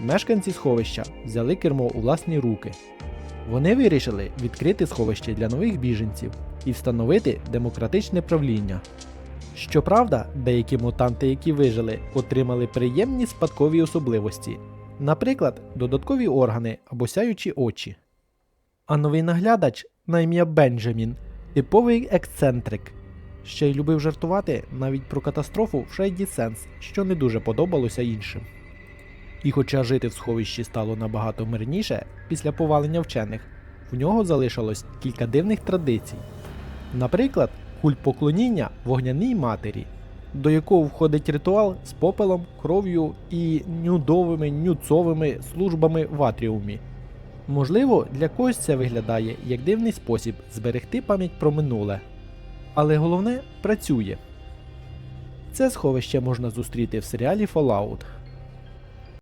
мешканці сховища взяли кермо у власні руки. Вони вирішили відкрити сховище для нових біженців і встановити демократичне правління. Щоправда, деякі мутанти, які вижили, отримали приємні спадкові особливості, наприклад, додаткові органи або сяючі очі. А новий наглядач на ім'я Бенджамін типовий ексцентрик. Ще й любив жартувати навіть про катастрофу в Шейді Сенс, що не дуже подобалося іншим. І хоча жити в сховищі стало набагато мирніше після повалення вчених, в нього залишилось кілька дивних традицій. Наприклад, культ поклоніння вогняній матері, до якого входить ритуал з попелом, кров'ю і нюдовими нюцовими службами в атріумі. Можливо, для когось це виглядає як дивний спосіб зберегти пам'ять про минуле. Але головне працює. Це сховище можна зустріти в серіалі Fallout.